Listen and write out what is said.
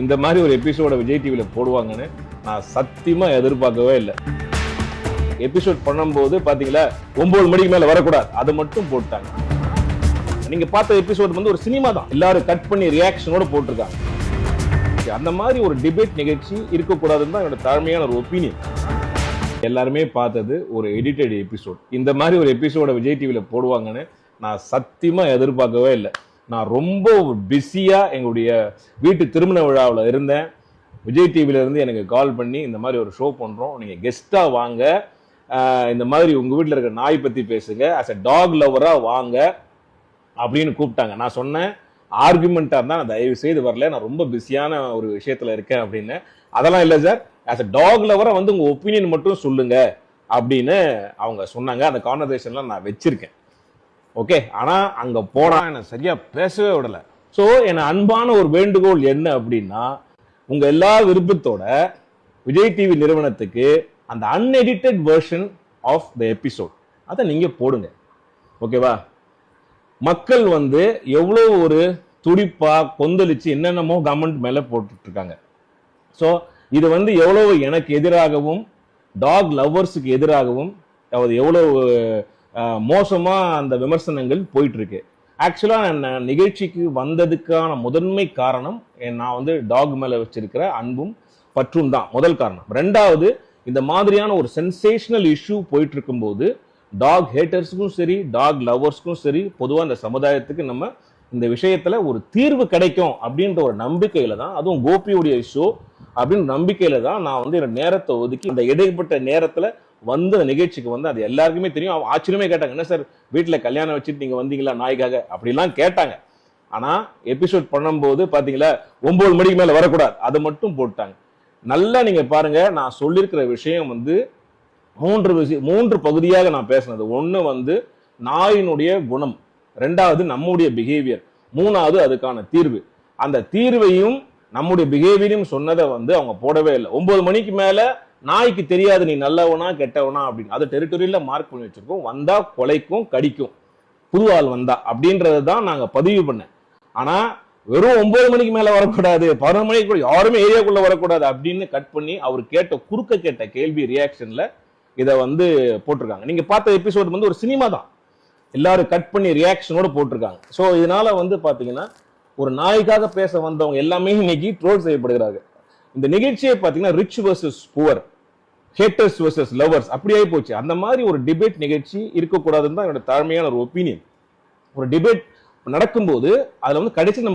இந்த மாதிரி ஒரு எபிசோட விஜய் டிவியில் போடுவாங்கன்னு நான் சத்தியமா எதிர்பார்க்கவே இல்லை. எபிசோட் பண்ணும்போது பாத்தீங்களா ஒன்பது மணிக்கு மேல வரக்கூடாது. அதை மட்டும் போட்டாங்க. நீங்க பார்த்த எபிசோட் வந்து ஒரு சினிமா தான். எல்லாரும் கட் பண்ணி ரியாக்ஷனோட போட்டிருக்காங்க. அந்த மாதிரி ஒரு டிபேட் நிகழ்ச்சி இருக்கக்கூடாதுன்னு தான் என்னோட தாழ்மையான ஒரு ஒப்பீனியன் எல்லாருமே பார்த்தது ஒரு எடிட்டட் எபிசோட் இந்த மாதிரி ஒரு எபிசோட விஜய் டிவியில் போடுவாங்கன்னு நான் சத்தியமாக எதிர்பார்க்கவே இல்லை. நான் ரொம்ப பிஸியாக எங்களுடைய வீட்டு திருமண விழாவில் இருந்தேன். விஜய் டிவிலேருந்து எனக்கு கால் பண்ணி இந்த மாதிரி ஒரு ஷோ பண்ணுறோம் நீங்கள் கெஸ்ட்டாக வாங்க. இந்த மாதிரி உங்கள் வீட்டில் இருக்கிற நாய் பற்றி பேசுங்க. அஸ் அ டாக் லவராக வாங்க அப்படின்னு கூப்பிட்டாங்க. நான் சொன்னேன். ஆர்குமெண்ட்டாக இருந்தால் நான் தயவு செய்து வரல. நான் ரொம்ப பிஸியான ஒரு விஷயத்தில் இருக்கேன் அப்படின்னு. அதெல்லாம் இல்லை சார் ஆஸ் அ டாக் லவராக வந்து உங்கள் ஒப்பீனியன் மட்டும் சொல்லுங்கள் அப்படின்னு அவங்க சொன்னாங்க. அந்த கான்வர்சேஷன்லாம் நான் வச்சுருக்கேன். ஓகே ஆனால் அங்கே போனால் என்னை சரியாக பேசவே விடலை. ஸோ என் அன்பான ஒரு வேண்டுகோள் என்ன அப்படின்னா உங்கள் எல்லா விருப்பத்தோட விஜய் டிவி நிறுவனத்துக்கு அந்த unedited version of the episode அதை நீங்கள் போடுங்க. ஓகேவா மக்கள் வந்து எவ்வளோ ஒரு துடிப்பாக கொந்தளிச்சு என்னென்னமோ கவர்மெண்ட் மேலே போட்டுட்டு இருக்காங்க ஸோ இது வந்து எவ்வளோ எனக்கு எதிராகவும் டாக் லவ்வர்ஸுக்கு எதிராகவும் அது எவ்வளோ மோசமாக அந்த விமர்சனங்கள் போயிட்டுருக்கு. ஆக்சுவலாக நான் நிகழ்ச்சிக்கு வந்ததுக்கான முதன்மை காரணம் என் நான் வந்து டாக் மேலே வச்சிருக்கிற அன்பும் பற்றும் தான். முதல் காரணம். ரெண்டாவது இந்த மாதிரியான ஒரு சென்சேஷனல் இஷ்யூ போயிட்டு இருக்கும்போது டாக் ஹேட்டர்ஸுக்கும் சரி டாக் லவர்ஸ்க்கும் சரி பொதுவாக இந்த சமுதாயத்துக்கு நம்ம இந்த விஷயத்தில் ஒரு தீர்வு கிடைக்கும் அப்படின்ற ஒரு நம்பிக்கையில் தான் அதுவும் கோபியுடைய ஷோ அப்படின்னு நம்பிக்கையில் தான் நான் வந்து என்னோட நேரத்தை ஒதுக்கி அந்த இடைப்பட்ட நேரத்தில் வந்து அந்த நிகழ்ச்சிக்கு வந்து அது எல்லாருக்குமே தெரியும். அவன் ஆச்சரியமே கேட்டாங்க என்ன சார் வீட்டில் கல்யாணம் வச்சுட்டு நீங்கள் வந்தீங்களா நாய்க்காக? அப்படிலாம் கேட்டாங்க. ஆனால் எபிசோட் பண்ணும்போது பார்த்தீங்களா ஒம்பது மணிக்கு மேலே வரக்கூடாது. அதை மட்டும் போட்டாங்க. நல்லா நீங்கள் பாருங்க நான் சொல்லியிருக்கிற விஷயம் வந்து மூன்று விஷயம் மூன்று பகுதியாக நான் பேசினது. ஒன்று வந்து நாயினுடைய குணம். ரெண்டாவது நம்முடைய பிஹேவியர் மூணாவது அதுக்கான தீர்வு. அந்த தீர்வையும் நம்முடைய பிஹேவியரையும் சொன்னதை வந்து அவங்க போடவே இல்லை. ஒன்பது மணிக்கு மேலே நாய்க்கு தெரியாது நீ நல்லவனா கெட்டவனா அப்படின்னு. அது டெரிட்டரியில மார்க் பண்ணி வச்சிருக்கோம். வந்தா கொலைக்கும் கடிக்கும். புது ஆள் வந்தா அப்படின்றது தான் நாங்கள் பதிவு பண்ணேன். ஆனா வெறும் ஒன்பது மணிக்கு மேல வரக்கூடாது பதினொரு மணிக்கு கூட யாருமே ஏரியாக்குள்ள வரக்கூடாது அப்படின்னு கட் பண்ணி அவர் கேட்ட குறுக்க கேட்ட கேள்வி ரியாக்ஷன்ல இதை வந்து போட்டிருக்காங்க. நீங்க பார்த்த எபிசோட் வந்து ஒரு சினிமா தான். எல்லாரும் கட் பண்ணி ரியாக்ஷனோட போட்டிருக்காங்க. ஸோ இதனால வந்து பாத்தீங்கன்னா ஒரு நாய்க்காக பேச வந்தவங்க எல்லாமே இன்னைக்கு ட்ரோல் செய்யப்படுகிறாங்க இந்த நிகழ்ச்சியை பாத்தீங்கன்னா rich versus poor haters versus lovers அப்படியே போச்சு. அந்த மாதிரி ஒரு டிபேட் நிகழ்ச்சி இருக்கக்கூடாதுன்னு தான் என்னோட தாழ்மையான ஒரு ஒப்பீனியன் ஒரு டிபேட் நடக்கும்போது அதில் வந்து கடைசி நம்ம